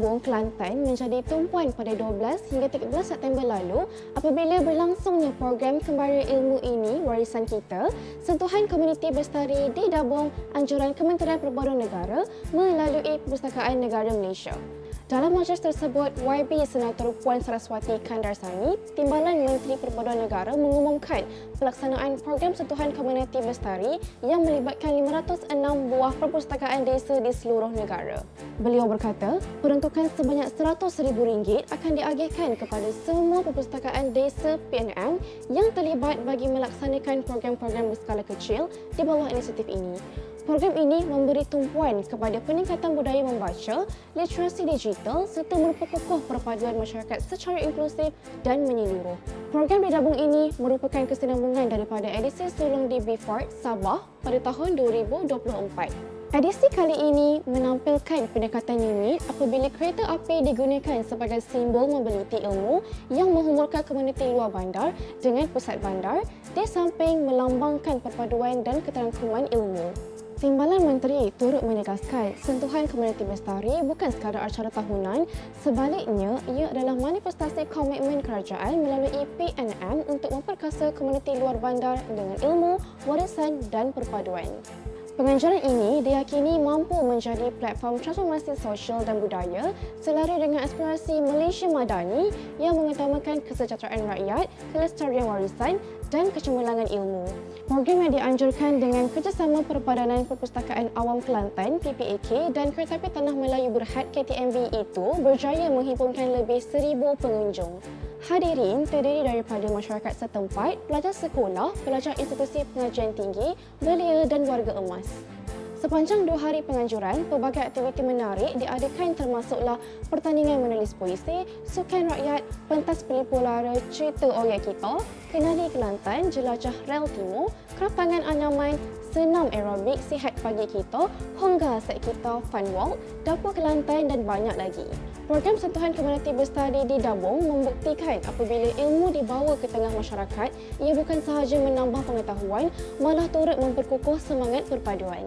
Dabung, Kelantan menjadi tumpuan pada 12 hingga 13 September lalu apabila berlangsungnya program Kembali Ilmu Ini Warisan Kita, sentuhan komuniti bestari di Dabung, anjuran Kementerian Perpaduan Negara melalui Perpustakaan Negara Malaysia. Dalam majlis tersebut, YB Senator Puan Saraswati Kandarsani, Timbalan Menteri Perpaduan Negara mengumumkan pelaksanaan program sentuhan komuniti bestari yang melibatkan 506 buah perpustakaan desa di seluruh negara. Beliau berkata, peruntukan sebanyak RM100,000 akan diagihkan kepada semua perpustakaan desa PNM yang terlibat bagi melaksanakan program-program berskala kecil di bawah inisiatif ini. Program ini memberi tumpuan kepada peningkatan budaya membaca, literasi digital serta memperkukuh perpaduan masyarakat secara inklusif dan menyeluruh. Program didabung ini merupakan kesinambungan daripada edisi sulung di Beaufort, Sabah pada tahun 2024. Edisi kali ini menampilkan pendekatan unik apabila kereta api digunakan sebagai simbol mobiliti ilmu yang menghumurkan komuniti luar bandar dengan pusat bandar di samping melambangkan perpaduan dan keterangkuman ilmu. Timbalan Menteri turut menegaskan sentuhan komuniti bestari bukan sekadar acara tahunan, sebaliknya ia adalah manifestasi komitmen kerajaan melalui PNM untuk memperkasa komuniti luar bandar dengan ilmu, warisan dan perpaduan. Penganjuran ini diyakini mampu menjadi platform transformasi sosial dan budaya selari dengan aspirasi Malaysia Madani yang mengutamakan kesejahteraan rakyat, kelestarian warisan dan kecemerlangan ilmu. Program yang dianjurkan dengan kerjasama Perpadanan Perpustakaan Awam Kelantan PPAK dan Keretapi Tanah Melayu Berhad KTMB itu berjaya menghimpunkan lebih seribu pengunjung. Hadirin terdiri daripada masyarakat setempat, pelajar sekolah, pelajar institusi pengajian tinggi, belia dan warga emas. Sepanjang dua hari penganjuran, pelbagai aktiviti menarik diadakan termasuklah pertandingan menulis puisi, sukan rakyat, pentas penipu lara cerita Orya Kita, kenali Kelantan, jelajah rel timur, kerapangan anyaman, senam aerobik sihat pagi kita, hongga set kita fun walk, dapur Kelantan dan banyak lagi. Program sentuhan komuniti bestari di Dabung membuktikan apabila ilmu dibawa ke tengah masyarakat, ia bukan sahaja menambah pengetahuan, malah turut memperkukuh semangat perpaduan.